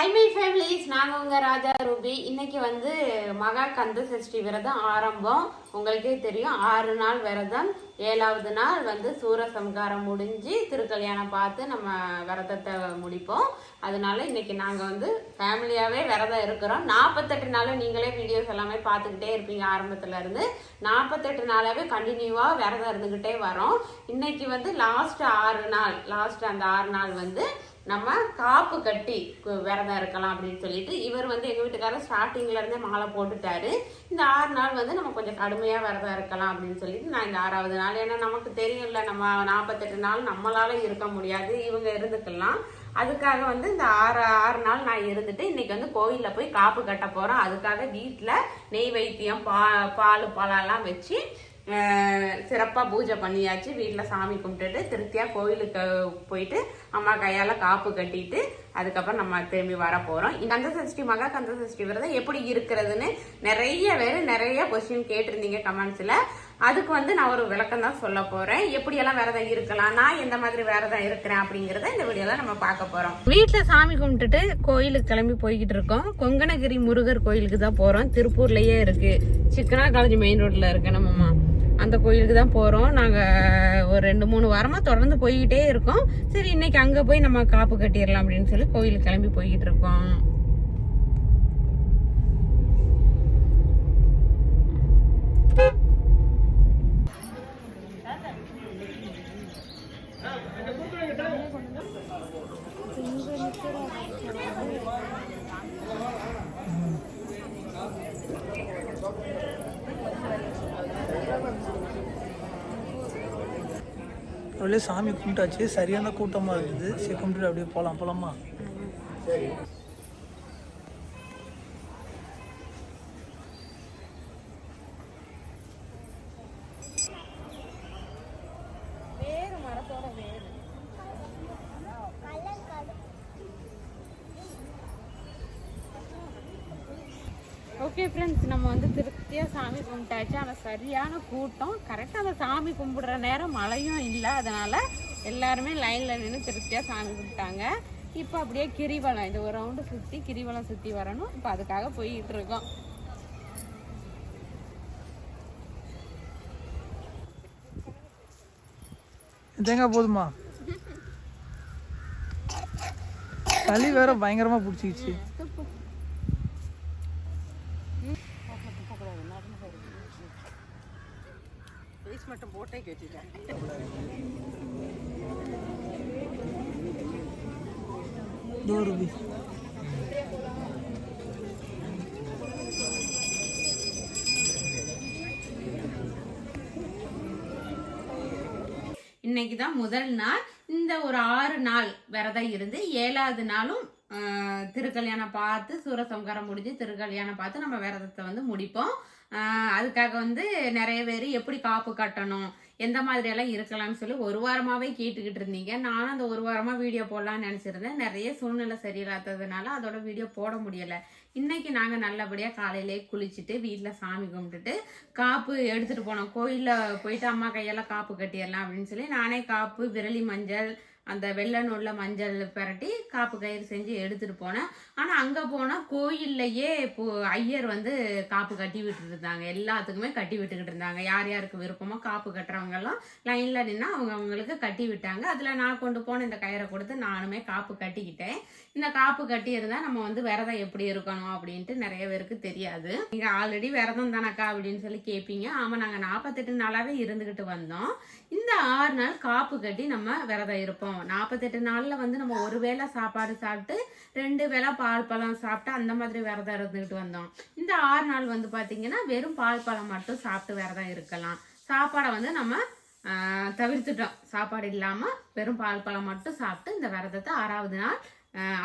Hi my families நாங்கள் உங்கள் ராஜா Ruby. இன்னைக்கு வந்து மகா கந்த சஷ்டி விரதம் ஆரம்பம். உங்களுக்கே தெரியும் ஆறு நாள் விரதம். ஏழாவது நாள் வந்து சூரசம்காரம் முடிஞ்சு திருக்கல்யாணம் பார்த்து நம்ம விரதத்தை முடிப்போம். அதனால இன்னைக்கு நாங்கள் வந்து ஃபேமிலியாகவே விரதம் இருக்கிறோம். நாற்பத்தெட்டு நாளும் நீங்களே வீடியோஸ் எல்லாமே பார்த்துக்கிட்டே இருப்பீங்க ஆரம்பத்துலேருந்து நாற்பத்தெட்டு நாளாவே கண்டினியூவாக விரதம் இருந்துக்கிட்டே வரோம். இன்னைக்கு வந்து லாஸ்ட் ஆறு நாள் லாஸ்ட் அந்த ஆறு நாள் வந்து நம்ம காப்பு கட்டி கு- விரதம் இருக்கலாம் அப்படின்னு சொல்லிட்டு இவர் வந்து எங்கள் வீட்டுக்காரர் ஸ்டார்டிங்ல இருந்தே மாலை போட்டுட்டாரு. இந்த ஆறு நாள் வந்து நம்ம கொஞ்சம் கடுமையாக விரதம் இருக்கலாம் அப்படின்னு சொல்லிட்டு நான் இந்த ஆறாவது நாள். ஏன்னா நமக்கு தெரியும்ல நம்ம நாற்பத்தெட்டு நாள் நம்மளால இருக்க முடியாது இவங்க இருந்துக்கலாம். அதுக்காக வந்து இந்த ஆறு ஆறு நாள் நான் இருந்துட்டு இன்னைக்கு வந்து கோயிலில் போய் காப்பு கட்ட போகிறோம் அதுக்காக வீட்டில் நெய் வைத்தியம் பா பால் பழம்லாம் வச்சு சிறப்பாக பூஜை பண்ணியாச்சு. வீட்டில் சாமி கும்பிட்டுட்டு திருப்தியாக கோயிலுக்கு போயிட்டு அம்மா கையால் காப்பு கட்டிட்டு அதுக்கப்புறம் நம்ம திரும்பி வர போகிறோம் கந்த சஷ்டி மகா கந்த சஷ்டி விரதம் எப்படி இருக்கிறதுன்னு நிறைய பேர் நிறைய கொஸ்டின் கேட்டிருந்தீங்க கமெண்ட்ஸில் அதுக்கு வந்து நான் ஒரு விளக்கம் தான் சொல்ல போகிறேன் எப்படியெல்லாம் விரதம் இருக்கலாம் நான் எந்த மாதிரி விரதம் இருக்கிறேன் அப்படிங்கிறத இந்த வீடியோவில் நம்ம பார்க்க போகிறோம் வீட்டில் சாமி கும்பிட்டுட்டு கோயிலுக்கு கிளம்பி போய்கிட்டு இருக்கோம். கொங்கணகிரி முருகர் கோயிலுக்கு தான் போகிறோம் திருப்பூர்லேயே இருக்குது சிக்கனா காலேஜ் மெயின் ரோட்டில் இருக்கு நம்மம்மா அந்த கோயிலுக்கு தான் போகிறோம் நாங்கள் ஒரு ரெண்டு மூணு வாரமாக தொடர்ந்து போய்கிட்டே இருக்கோம். சரி இன்னைக்கு அங்கே போய் நம்ம காப்பு கட்டிடலாம் அப்படின்னு சொல்லி கோயிலுக்கு கிளம்பி போய்கிட்டு இருக்கோம். அப்படியே சாமி கும்பிட்டாச்சு. சரியான கூட்டமாக இருக்குது சரி கும்பிட்டு அப்படியே போகலாம் போகலாமா ஓகே ஃப்ரெண்ட்ஸ் நம்ம வந்து திருப்தியாக சாமி கும்பிட்டாச்சு. ஆனால் சரியான கூட்டம். கரெக்டாக சாமி கும்பிடுற நேரம் மழையும் இல்லை அதனால் எல்லாருமே லைனில் நின்று திருப்தியாக சாமி கும்பிட்டாங்க. இப்போ அப்படியே கிரிவலம் இந்த ஒரு ரவுண்டு சுற்றி கிரிவலம் சுற்றி வரணும். இப்போ அதுக்காக போய்கிட்டு இருக்கோம். தேங்காய் போதுமா? சளி வேற பயங்கரமா பிடிச்சிக்கிச்சு. மட்டும் போட்டே கேட்டுட்டேன். தூருவி. இன்னைக்கு தான் முதல் நாள். இந்த ஒரு ஆறு நாள் விரதம் இருந்து ஏழாவது நாளும் திருக்கல்யாணம் பார்த்து சூரசம்காரம் முடிஞ்சு திருக்கல்யாணம் பார்த்து நம்ம விரதத்தை வந்து முடிப்போம். அதுக்காக வந்து நிறைய பேர் எப்படி காப்பு கட்டணும் எந்த மாதிரியெல்லாம் இருக்கலாம்னு சொல்லி ஒரு வாரமாகவே கேட்டுக்கிட்டு இருந்தீங்க. நானும் அந்த ஒரு வாரமாக வீடியோ போடலாம்னு நினச்சிருந்தேன். நிறைய சூழ்நிலை சரியில்லாததுனால அதோட வீடியோ போட முடியலை. இன்றைக்கி நாங்கள் நல்லபடியாக காலையிலே குளிச்சுட்டு வீட்டில் சாமி கும்பிட்டுட்டு காப்பு எடுத்துகிட்டு போனோம். கோயிலில் போயிட்டு அம்மா கையெல்லாம் காப்பு கட்டிடலாம் அப்படின்னு சொல்லி நானே காப்பு விரலி மஞ்சள் அந்த வெள்ளை நூலில் மஞ்சள் பிரட்டி காப்பு கயிறு செஞ்சு எடுத்துட்டு போனேன். ஆனால் அங்கே போனால் கோயில்லையே இப்போ ஐயர் வந்து காப்பு கட்டி விட்டுட்டு இருந்தாங்க எல்லாத்துக்குமே கட்டி விட்டுக்கிட்டு இருந்தாங்க. யார் யாருக்கு விருப்பமோ காப்பு கட்டுறவங்க எல்லாம் லைன்ல நின்னா அவங்க அவங்களுக்கு கட்டி விட்டாங்க. அதில் நான் கொண்டு போன இந்த கயிறை கொடுத்து நானுமே காப்பு கட்டிக்கிட்டேன். இந்த காப்பு கட்டி இருந்தால் நம்ம வந்து விரதம் எப்படி இருக்கணும் அப்படின்ட்டு நிறைய பேருக்கு தெரியாது. நீங்கள் ஆல்ரெடி விரதம் தானக்கா அப்படின்னு சொல்லி கேட்பீங்க ஆமாம் நாங்கள் நாற்பத்தெட்டு நாளாகவே இருந்துக்கிட்டு வந்தோம். இந்த ஆறு நாள் காப்பு கட்டி நம்ம விரதம் இருப்போம். நாற்பத்தெட்டு நாளில் வந்து நம்ம ஒரு வேளை சாப்பாடு சாப்பிட்டு ரெண்டு வேளை பால் பழம் சாப்பிட்டு அந்த மாதிரி விரதம் இருந்துக்கிட்டு வந்தோம். இந்த ஆறு நாள் வந்து பார்த்தீங்கன்னா வெறும் பால் பழம் மட்டும் சாப்பிட்டு விரதம் இருக்கலாம். சாப்பாடை வந்து நம்ம தவிர்த்துட்டோம். சாப்பாடு இல்லாமல் வெறும் பால் பழம் மட்டும் சாப்பிட்டு இந்த விரதத்தை ஆறாவது நாள்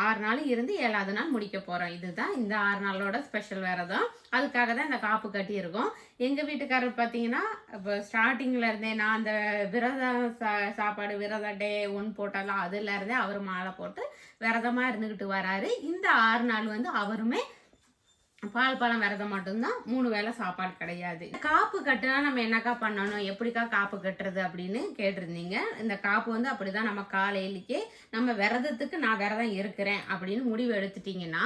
ஆறு நாள் இருந்து ஏழாவது நாள் முடிக்க போகிறோம் இதுதான் இந்த ஆறு நாளோட ஸ்பெஷல் விரதம் அதுக்காக தான் இந்த காப்பு கட்டியிருக்கோம். எங்கள் வீட்டுக்காரர் பார்த்தீங்கன்னா இப்போ ஸ்டார்டிங்கில் இருந்தே நான் அந்த விரதம் சா- சாப்பாடு விரத டே ஒன் போட்டாலும் அதுலேருந்தே அவர் மாலை போட்டு விரதமாக இருந்துக்கிட்டு வராரு. இந்த ஆறு நாள் வந்து அவருமே பால் பழம் விரதம் மட்டும்தான் மூணு வேளை சாப்பாடு கிடையாது. காப்பு கட்டுனா நம்ம என்னக்கா பண்ணணும்? எப்படிக்கா காப்பு கட்டுறது அப்படின்னு கேட்டிருந்தீங்க. இந்த காப்பு வந்து அப்படிதான் நம்ம காலையிலேயே நம்ம விரதத்துக்கு நான் விரதம் இருக்கிறேன் அப்படின்னு முடிவு எடுத்துட்டீங்கன்னா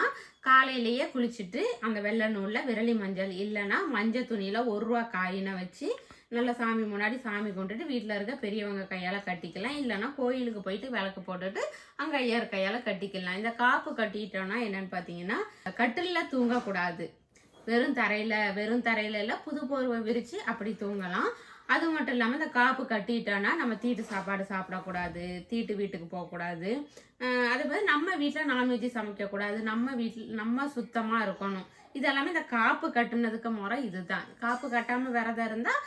காலையிலேயே குளிச்சுட்டு அந்த வெள்ளை நூலில் விரலி மஞ்சள் இல்லைன்னா மஞ்சள் துணியில் ஒரு ரூபா காயினை வச்சு நல்லா சாமி முன்னாடி சாமி கும்பிட்டுட்டு வீட்டில் இருக்க பெரியவங்க கையால் கட்டிக்கலாம். இல்லைன்னா கோயிலுக்கு போயிட்டு விளக்கு போட்டுட்டு அங்கே ஐயர் கையால் கட்டிக்கலாம். இந்த காப்பு கட்டிட்டோம்னா என்னன்னு பார்த்தீங்கன்னா கட்டிலில் தூங்கக்கூடாது. வெறும் தரையில் வெறும் தரையில எல்லாம் புது போர்வை விரித்து அப்படி தூங்கலாம். அது மட்டும் இல்லாமல் இந்த காப்பு கட்டிட்டோன்னா நம்ம தீட்டு சாப்பாடு சாப்பிடக்கூடாது தீட்டு வீட்டுக்கு போகக்கூடாது. அதே மாதிரி நம்ம வீட்டில் நான்வெஜ் சமைக்கக்கூடாது. நம்ம வீட்டில் நம்ம சுத்தமாக இருக்கணும். இதெல்லாமே இந்த காப்பு கட்டுனதுக்கு முறை இதுதான். காப்பு கட்டாமல் விரதம் இருந்தால்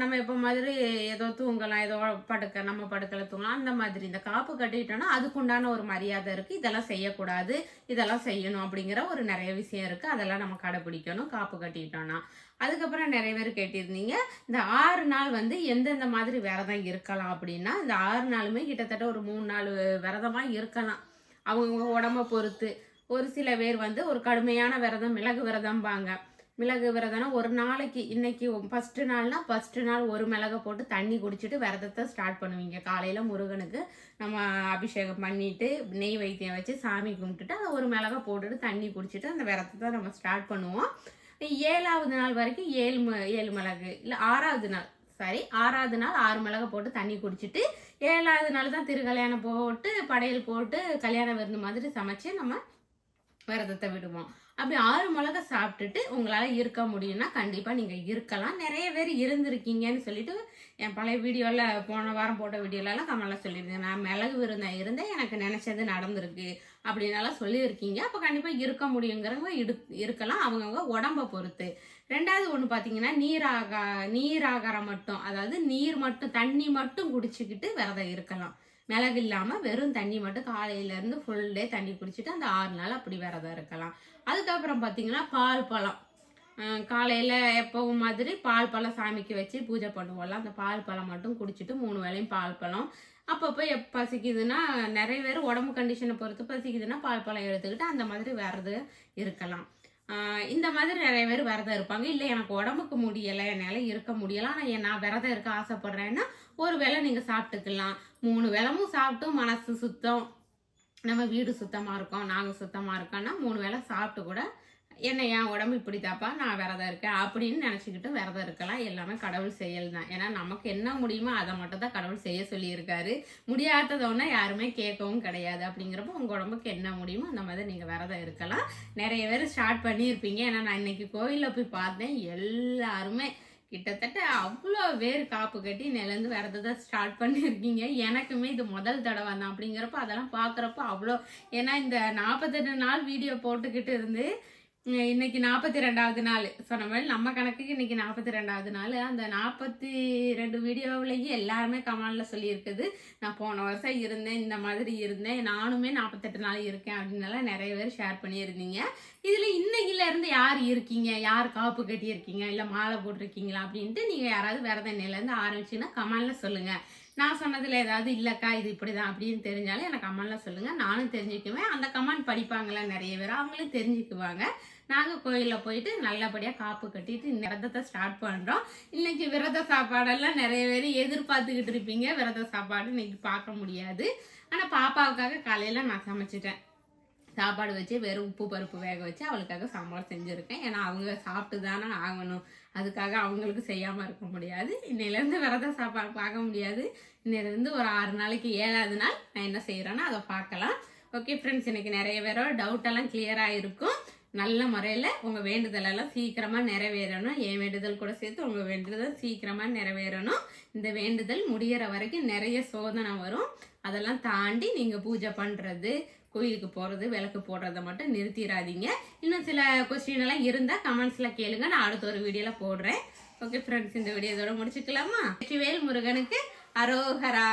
நம்ம இப்போ மாதிரி ஏதோ தூங்கலாம் ஏதோ படுக்க நம்ம படுக்கல தூங்கலாம் அந்த மாதிரி இந்த காப்பு கட்டிட்டோம்னா அதுக்குண்டான ஒரு மரியாதை இருக்குது இதெல்லாம் செய்யக்கூடாது இதெல்லாம் செய்யணும் அப்படிங்கிற ஒரு நிறைய விஷயம் இருக்குது அதெல்லாம் நம்ம கடைப்பிடிக்கணும் காப்பு கட்டிட்டோன்னா அதுக்கப்புறம் நிறைய பேர் கேட்டிருந்தீங்க இந்த ஆறு நாள் வந்து எந்தெந்த மாதிரி விரதம் இருக்கலாம் அப்படின்னா இந்த ஆறு நாளுமே கிட்டத்தட்ட ஒரு மூணு நாள் விரதமாக இருக்கலாம். அவங்கவுங்க உடம்ப பொறுத்து. ஒரு சில பேர் வந்து ஒரு கடுமையான விரதம் மிளகு விரதம்பாங்க. மிளகு விரதம்னா ஒரு நாளைக்கு இன்னைக்கு ஃபஸ்ட்டு நாள்னா ஃபஸ்ட்டு நாள் ஒரு மிளகை போட்டு தண்ணி குடிச்சிட்டு விரதத்தை ஸ்டார்ட் பண்ணுவீங்க. காலையில் முருகனுக்கு நம்ம அபிஷேகம் பண்ணிவிட்டு நெய் வைத்தியம் வச்சு சாமி கும்பிட்டுட்டு அதை ஒரு மிளகை போட்டுட்டு தண்ணி குடிச்சிட்டு அந்த விரதத்தை நம்ம ஸ்டார்ட் பண்ணுவோம். ஏழாவது நாள் வரைக்கும் ஏழு ம- ஏழு மிளகு இல்லை ஆறாவது நாள் சாரி ஆறாவது நாள் ஆறு மிளகை போட்டு தண்ணி குடிச்சிட்டு ஏழாவது நாள் தான் திருக்கல்யாணம் போட்டு படையல் போட்டு கல்யாண விருந்து மாதிரி சமைச்சு நம்ம விரதத்தை விடுவோம். அப்படி ஆறு மிளகா சாப்பிட்டுட்டு உங்களால் இருக்க முடியும்னா கண்டிப்பாக நீங்கள் இருக்கலாம். நிறைய பேர் இருந்திருக்கீங்கன்னு சொல்லிட்டு என் பழைய வீடியோவில் போன வாரம் போட்ட வீடியோலலாம் கமலாக சொல்லியிருந்தேன். நான் மிளகு விருந்தேன் இருந்தேன் எனக்கு நினச்சது நடந்திருக்கு அப்படின்னாலாம் சொல்லியிருக்கீங்க. அப்போ கண்டிப்பாக இருக்க முடியுங்கிறவங்க இடு இருக்கலாம். அவங்கவுங்க உடம்ப பொறுத்து. ரெண்டாவது ஒன்று பார்த்தீங்கன்னா நீராக நீராகாரம் மட்டும் அதாவது நீர் மட்டும் தண்ணி மட்டும் குடிச்சிக்கிட்டு விரதம் இருக்கலாம். மிளகு இல்லாமல் வெறும் தண்ணி மட்டும் காலையிலேருந்து ஃபுல் டே தண்ணி குடிச்சிட்டு அந்த ஆறு நாள் அப்படி விரதம் இருக்கலாம். அதுக்கப்புறம் பார்த்தீங்கன்னா பால் பழம். காலையில் எப்பவும் மாதிரி பால் பழம் சாமிக்கு வச்சு பூஜை பண்ணுவோம்ல அந்த பால் பழம் மட்டும் குடிச்சிட்டு மூணு வேளையும் பால் பழம். அப்பப்போ எப் பசிக்குதுன்னா நிறைய பேர் உடம்பு கண்டிஷனை பொறுத்து பசிக்குதுன்னா பால் பழம் எடுத்துக்கிட்டு அந்த மாதிரி விரதம் இருக்கலாம். இந்த மாதிரி நிறைய பேர் விரதம் இருப்பாங்க. இல்லை எனக்கு உடம்புக்கு முடியலை என்னால் இருக்க முடியலை ஆனால் நான் விரதம் இருக்க ஆசைப்பட்றேன்னா ஒரு வேளை நீங்கள் சாப்பிட்டுக்கலாம். மூணு வேளமும் சாப்பிட்டும் மனசு சுத்தம். நம்ம வீடு சுத்தமாக இருக்கோம் நாங்கள் சுத்தமாக இருக்கோம்னா மூணு வேளை சாப்பிட்டு கூட என்ன என் உடம்பு இப்படி தாப்பா நான் விரதம் இருக்கேன் அப்படின்னு நினச்சிக்கிட்டு விரதம் இருக்கலாம். எல்லாமே கடவுள் செயல் தான். ஏன்னா நமக்கு என்ன முடியுமோ அதை மட்டும் தான் கடவுள் செய்ய சொல்லியிருக்காரு. முடியாததோன்னா யாருமே கேட்கவும் கிடையாது. அப்படிங்கிறப்போ உங்கள் உடம்புக்கு என்ன முடியுமோ அந்த மாதிரி நீங்கள் விரதம் இருக்கலாம். நிறைய பேர் ஸ்டார்ட் பண்ணியிருப்பீங்க. ஏன்னா நான் இன்னைக்கு கோயிலில் போய் பார்த்தேன். எல்லாருமே கிட்டத்தட்ட அவ்வளோ பேர் காப்பு கட்டி நிலந்து விரதத்தை ஸ்டார்ட் பண்ணியிருக்கீங்க எனக்குமே இது முதல் தடவை தான் அப்படிங்கிறப்ப அதெல்லாம் பார்க்குறப்ப அவ்வளோ ஏன்னா இந்த நாற்பத்தெட்டு நாள் வீடியோ போட்டுக்கிட்டு இருந்து இன்னைக்கு நாற்பத்தி ரெண்டாவது நாள். சொன்ன மாதிரி நம்ம கணக்குக்கு இன்னைக்கு நாற்பத்தி ரெண்டாவது நாள். அந்த நாற்பத்தி ரெண்டு வீடியோவிலேயே எல்லாருமே கமெண்ட்ல சொல்லியிருக்குது. நான் போன வருஷம் இருந்தேன் இந்த மாதிரி இருந்தேன் நானுமே நாற்பத்தெட்டு நாள் இருக்கேன் அப்படின்னலாம் நிறைய பேர் ஷேர் பண்ணியிருந்தீங்க. இதில் இன்னைக்குல இருந்து யார் இருக்கீங்க? யார் காப்பு கட்டியிருக்கீங்க? இல்லை மாலை போட்டிருக்கீங்களா அப்படின்ட்டு நீங்கள் யாராவது விரத நிலையிலேருந்து இருந்து ஆரம்பிச்சீங்கன்னா சொல்லுங்கள் நான் சொன்னதில் ஏதாவது இல்லைக்கா இது இப்படி தான் அப்படின்னு தெரிஞ்சாலும் எனக்கு கமெண்ட்ல சொல்லுங்கள் நானும் தெரிஞ்சுக்குவேன். அந்த கமெண்ட் படிப்பாங்களா நிறைய பேர் அவங்களும் தெரிஞ்சுக்குவாங்க. நாங்கள் கோயிலில் போயிட்டு நல்லபடியாக காப்பு கட்டிட்டு இந்த விரதத்தை ஸ்டார்ட் பண்ணுறோம் இன்னைக்கு விரத சாப்பாடெல்லாம் நிறைய பேர் எதிர்பார்த்துக்கிட்டு இருப்பீங்க. விரத சாப்பாடு இன்னைக்கு பார்க்க முடியாது. ஆனால் பாப்பாவுக்காக காலையில் நான் சமைச்சிட்டேன். சாப்பாடு வச்சு வெறும் உப்பு பருப்பு வேக வச்சு அவளுக்காக சாம்பார் செஞ்சுருக்கேன். ஏன்னா அவங்க சாப்பிட்டு தானே ஆகணும். அதுக்காக அவங்களுக்கு செய்யாமல் இருக்க முடியாது. இன்னையிலேருந்து விரத சாப்பாடு பார்க்க முடியாது. இன்னையிலேருந்து ஒரு ஆறு நாளைக்கு ஏழாவது நாள் நான் என்ன செய்கிறேன்னா அதை பார்க்கலாம். ஓகே ஃப்ரெண்ட்ஸ் இன்னைக்கு நிறைய பேரோட டவுட்டெல்லாம் கிளியராக இருக்கும் நல்ல முறையில் உங்கள் வேண்டுதலெல்லாம் சீக்கிரமாக நிறைவேறணும். என் வேண்டுதல் கூட சேர்த்து உங்கள் வேண்டுதல் சீக்கிரமாக நிறைவேறணும். இந்த வேண்டுதல் முடியிற வரைக்கும் நிறைய சோதனை வரும். அதெல்லாம் தாண்டி நீங்கள் பூஜை பண்ணுறது கோயிலுக்கு போகிறது விளக்கு போடுறத மட்டும் நிறுத்திடாதீங்க. இன்னும் சில கொஸ்டின் எல்லாம் இருந்தால் கமெண்ட்ஸில் கேளுங்க. நான் அடுத்த ஒரு வீடியோவில் போடுறேன். ஓகே ஃப்ரெண்ட்ஸ் இந்த வீடியோ இதோட முடிச்சுக்கலாமா? வெற்றிவேல் முருகனுக்கு அரோகரா